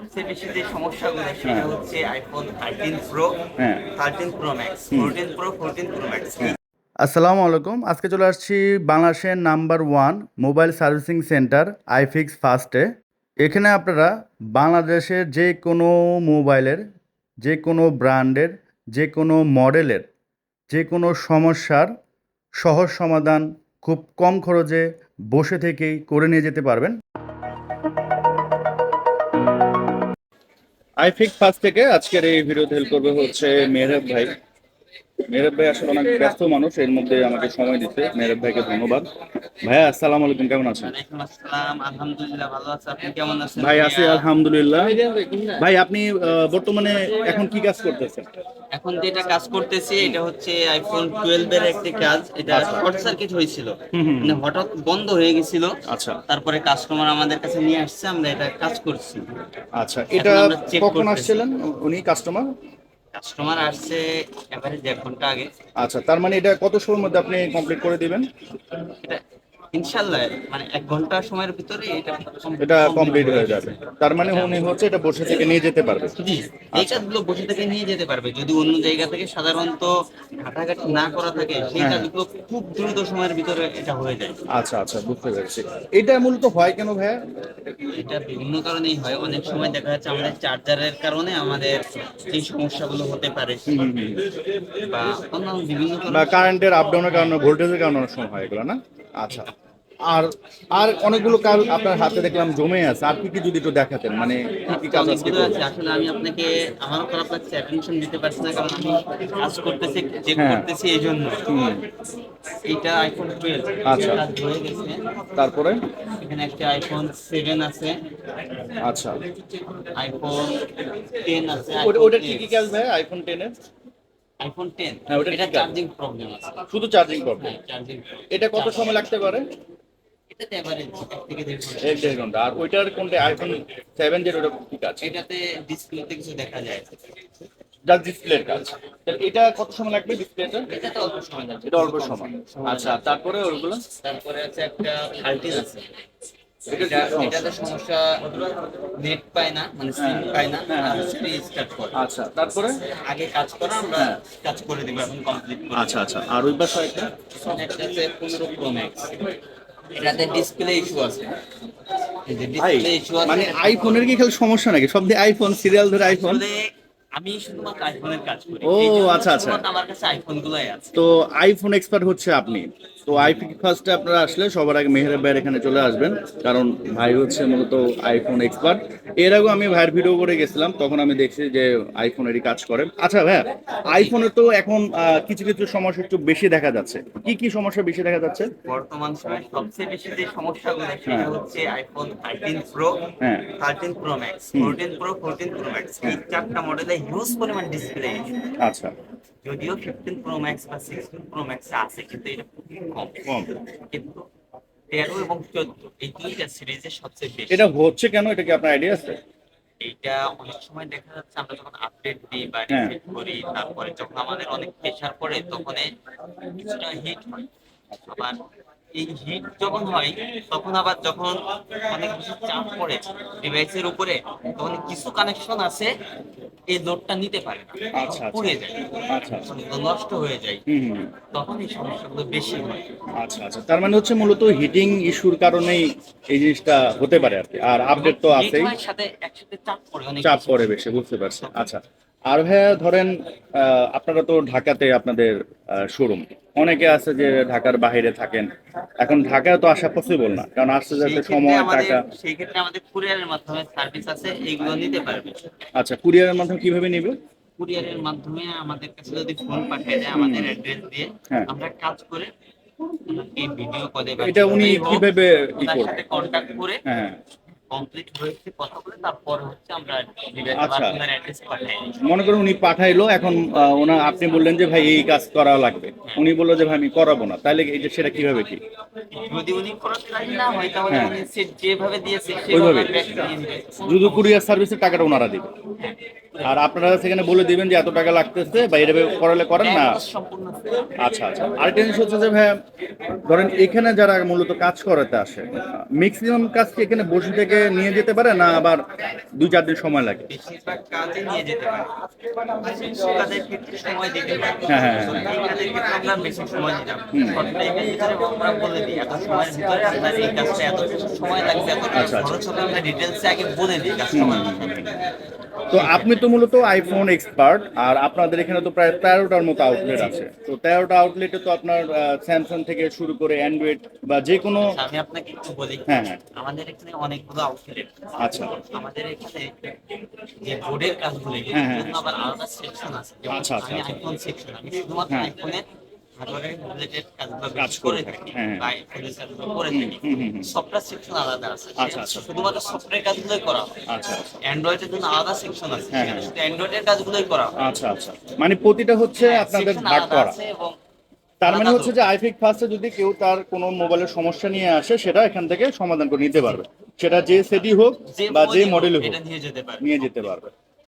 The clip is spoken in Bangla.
সবচেয়ে বেশি যে সমস্যাগুলো সেটা হচ্ছে আইফোন থার্টিন প্রো হ্যাঁ। Thirteen pro max fourteen pro fourteen pro max আসসালামু আলাইকুম। আজকে চলে আসছি বাংলাদেশের number one mobile servicing centre iFix ফার্স্টে এখানে আপনারা বাংলাদেশের যে কোনো মোবাইলের যে কোনো ব্র্যান্ডের যে কোনো মডেলের যে কোনো সমস্যার সহজ সমাধান খুব কম খরচে বসে থেকেই করে নিয়ে যেতে পারবেন। আইফিক্স ফার্স্ট থেকে আজকের এই ভিডিওতে হেল্প করবে হচ্ছে মেহরাব ভাই। মেহরাব ভাই আসলে অনেক ব্যস্ত মানুষ এর মধ্যে আমাকে সময় দিতে মেহরাব ভাইকে ধন্যবাদ। ভাইয়া আসসালামু আলাইকুম কেমন আছেন? আসসালাম আলহামদুলিল্লাহ ভালো আছে। আপনি কেমন আছেন ভাই আছি আলহামদুলিল্লাহ। ভাই আপনি বর্তমানে এখন কি কাজ করতেছেন? এখন যেটা কাজ করতেছি এটা হচ্ছে আইফোন টুয়েলভ এর একটি কাজ। এটা শর্ট সার্কিট হয়েছিল। মানে হঠাৎ বন্ধ হয়ে গেছিল। আচ্ছা। তারপরে কাস্টমার আমাদের কাছে নিয়ে আসছে আমরা এটা কাজ করছি। আচ্ছা এটা কখন আসছিলেন উনি কাস্টমার কাস্টমার আসছে এভারেজ এক ঘণ্টা আগে। আচ্ছা তার মানে এটা কত সময়ের মধ্যে আপনি কমপ্লিট করে দিবেন? এটা ইনশাল্লাহ মানে এক ঘণ্টা সময়ের ভিতরে এটা এটা কমপ্লিট হয়ে যাবে। তার মানে উনি হচ্ছে এটা বসে থেকে নিয়ে যেতে পারবে। জি এই কাজগুলো বসে থেকে নিয়ে যেতে পারবে। যদি অন্য জায়গা থেকে সাধারণত ঘাটাঘাটি না করা থাকে সেই হ্যাঁ। কাজগুলো খুব দ্রুত সময়ের ভিতরে এটা হয়ে যায়। আচ্ছা আচ্ছা বুঝতে পেরেছি। এটা মূলত হয় কেন ভাইয়া? এটা বিভিন্ন কারণেই হয়। অনেক সময় দেখা যাচ্ছে আমাদের চার্জারের কারণে আমাদের এই সমস্যাগুলো হতে পারে। বা অন্যান্য বিভিন্ন কারণে কারেন্টের আপ ডাউনের কারণে ভোল্টেজের কারণে অনেক সময় হয় এগুলো না? আচ্ছা। আর আর অনেকগুলো কাজ আপনার হাতে দেখলাম জমে আছে। আর কি কি যদি একটু দেখাতেন মানে কি কি কাজ আছে। আসলে আমি আপনাকে আমারও খারাপ লাগছে অ্যাটেনশন দিতে পারছি না কারণ আমি কাজ করতেছি চেক হ্যাঁ। করতেছি এই জন্য। এইটা আইফোন টুয়েলভ আচ্ছা। কাজ হয়ে গেছে। তারপরে? এখানে একটা আইফোন সেভেন আছে। আচ্ছা। আইফোন টেন আছে ওটা- কি কি কাজ ভাই আইফোন টেনের আইফোন টেন হ্যাঁ, ওটা এটা চার্জিং প্রবলেম আছে। শুধু চার্জিং প্রবলেম চার্জিং এটা কত সময় লাগতে পারে? এটাতে এভারেজ থেকে দেড় ঘণ্টা। এক দেড় ঘণ্টা। আর ওইটার কোনটা আইফোন সেভেন যেটা ওটা কি কাজ এটাতে ডিসপ্লেতে কিছু দেখা যায়। জাস্ট ডিসপ্লের কাজ। তাহলে এটা কত সময় লাগবে ডিসপ্লেটা এটাতে অল্প সময় লাগবে। এটা অল্প সময়। আচ্ছা তারপরে ওগুলো? তারপরে আছে একটা থার্টিন আছে। এটা এটা কি সমস্যা? এটাতে সমস্যা নেট পায় না মানে সিম হ্যাঁ। পায় না হ্যাঁ, হ্যাঁ। স্টার্ট করে আচ্ছা তারপরে আগে কাজ করা আমরা। কাজ করে দিব এখন কমপ্লিট আচ্ছা আচ্ছা আর ওই পাশে একটা এখানে একটা প্রো ম্যাক্স এটাতে ডিসপ্লে ইস্যু আছে এই যে ভাই ডিসপ্লে ইস্যু আছে মানে আইফোনের কি খালি সমস্যা নাকি সব আইফোন সিরিয়াল ধরে আইফোন আমি শুধুমাত্র আইফোনের কাজ করি ও, আচ্ছা, আচ্ছা। আমার কাছে আইফোন গুলাই আছে তো আইফোন এক্সপার্ট হচ্ছে আপনি তো আইফোন ফার্স্টে আপনারা আসলে সবার আগে মেহের ভাইয়ের এখানে চলে আসবেন কারণ ভাই হচ্ছে মূলত আইফোন এক্সপার্ট এর আগেও আমি ভাইয়ের ভিডিও করে গেছিলাম তখন আমি দেখছি যে আইফোনেরই কাজ করে। আচ্ছা ভাইয়া আইফোনে তো এখন কিছু কিছু সমস্যা একটু বেশি দেখা যাচ্ছে। কি কি সমস্যা বেশি দেখা যাচ্ছে? বর্তমান সময়ে সবচেয়ে বেশি যে সমস্যাগুলো সেটা হ্যাঁ। হচ্ছে আইফোন থার্টিন প্রো হ্যাঁ। Thirteen pro max fourteen pro fourteen pro max এই চারটা মডেলে হিউজ পরিমাণ ডিসপ্লে আচ্ছা। যদিও ফিফটিন প্রো ম্যাক্স বা সিক্সটিন প্রো ম্যাক্স আছে কিন্তু এটা খুবই কম। কম। কিন্তু তেরো এবং চোদ্দ এই দুইটা সিরিজের সবচেয়ে বেশি। এটা হচ্ছে কেন? এটা কি আপনার আইডিয়া আছে? এইটা অনেক সময় দেখা যাচ্ছে আমরা যখন আপডেট দিই বা হ্যাঁ। রিসেট করি তারপরে যখন আমাদের অনেক প্রেশার পড়ে তখন কিছুটা হিট হয়। আবার এই হিট যখন হয় তখন আবার যখন অনেক বেশি চাপ পড়ে ডিভাইসের উপরে তখন কিছু কানেকশন আছে এই লোডটা নিতে পারে না। আচ্ছা, আচ্ছা। যায়। আচ্ছা নষ্ট হয়ে যায় তখন এই সমস্যাগুলো বেশি হয়। আচ্ছা আচ্ছা। তার মানে হচ্ছে মূলত হিটিং ইস্যুর কারণেই এই জিনিসটা হতে পারে আর কি। আর আপডেট তো আছেই। সাথে একসাথে চাপ পড়ে অনেক চাপ। পড়ে বেশি বুঝতে পারছি। আচ্ছা। আর ভাইয়া ধরেন আহ, আপনারা তো ঢাকাতে আপনাদের শোরুম অনেকে আছে যে ঢাকার বাইরে থাকেন। এখন ঢাকায় তো আসা পসিবল না কারণ আসতে যাতে সময় টাকা সেই ক্ষেত্রে আমাদের কুরিয়ারের মাধ্যমে সার্ভিস আছে এইগুলো নিতে পারবে। আচ্ছা কুরিয়ারের মাধ্যমে কীভাবে নিবে? কুরিয়ারের মাধ্যমে আমাদের কাছে যদি ফোন পাঠিয়ে দেয় আমাদের অ্যাড্রেস দিয়ে হ্যাঁ। আমরা কাজ করে ওনাকে ভিডিও কলে এটা উনি কীভাবে কন্ট্যাক্ট করে হ্যাঁ। কমপ্লিট হয়েছে কথা বলে তারপর হচ্ছে আমরা আচ্ছা। অ্যাড্রেস পাঠিয়ে দিই মনে করুন উনি পাঠাইলো এখন আহ, ওনা আপনি বললেন যে ভাই এই কাজ করা লাগবে। উনি বলল যে ভাই আমি করাবো না। তাহলে এই যে সেটা কীভাবে কি যদি উনি খরচ রাজি না হয় তাহলে হ্যাঁ। উনি সে যেভাবে দিয়েছে সেভাবে। যদি কুরিয়ার সার্ভিসের টাকাটা ওনারা দিবে। হ্যাঁ, আর আপনারা সেখানে বলে দিবেন যে এত টাকা লাগতেছে বা এভাবে করলে করেন না? হ্যাঁ। আচ্ছা আচ্ছা। আরেকটা জিনিস হচ্ছে যে ভাই ধরেন এখানে যারা মূলত কাজ করাতে আসে ম্যাক্সিমাম কাজ কি এখানে বসে থেকে নিয়ে যেতে পারে না আবার দুই চার দিন সময় লাগে? কাজে নিয়ে যেতে পারে। ক্ষেত্রে সময় দিতে পারে। হ্যাঁ, হ্যাঁ, হ্যাঁ। আমরা বেশি সময় আমরা বলে দিই এত সময়ের ভিতরে আপনার এই কাজটা এত সময় লাগবে এত আচ্ছা, আচ্ছা। খরচ হবে আমরা ডিটেলসে আগে বলে দিই কাস্টমার তো আপনি তো মূলত আইফোন এক্সপার্ট আর আপনাদের এখানে তো প্রায় তেরোটার মতো আউটলেট আছে তো তেরোটা আউটলেটে তো আপনার স্যামসাং থেকে শুরু করে অ্যান্ড্রয়েড বা যে কোনো আমি আপনাকে একটু বলি হ্যাঁ, হ্যাঁ। আমাদের এখানে অনেকগুলো আউটলেট আচ্ছা আমাদের এখানে যে বোর্ডের কাজগুলো হ্যাঁ, হ্যাঁ। আবার আলাদা সেকশন আছে আচ্ছা, আচ্ছা, আচ্ছা। আইফোন সেকশন আমি শুধুমাত্র হ্যাঁ। আইফোনের হার্ডওয়্যার রিলেটেড কাজ করে করে থাকি, থাকি হ্যাঁ, হ্যাঁ। বা কাজগুলো করে থাকি। হুম, হুম, হুম। সফটওয়্যার সেকশন আলাদা আছে। শুধুমাত্র সফটওয়্যার কাজগুলোই করা হয়। অ্যান্ড্রয়েডের জন্য আলাদা সেকশন আছে। হ্যাঁ, সেখানে হ্যাঁ। শুধু অ্যান্ড্রয়েডের কাজগুলোই করা হয়। আচ্ছা আচ্ছা। মানে প্রতিটা হচ্ছে আপনাদের ভাগ করা। এবং তার মানে হচ্ছে যে আইফিক ফার্স্টে যদি কেউ তার কোনো মোবাইলের সমস্যা নিয়ে আসে সেটা এখান থেকে সমাধান করে নিতে পারবে। সেটা যে সেটই হোক বা যে মডেল হোক নিয়ে যেতে পারে নিয়ে যেতে পারবে।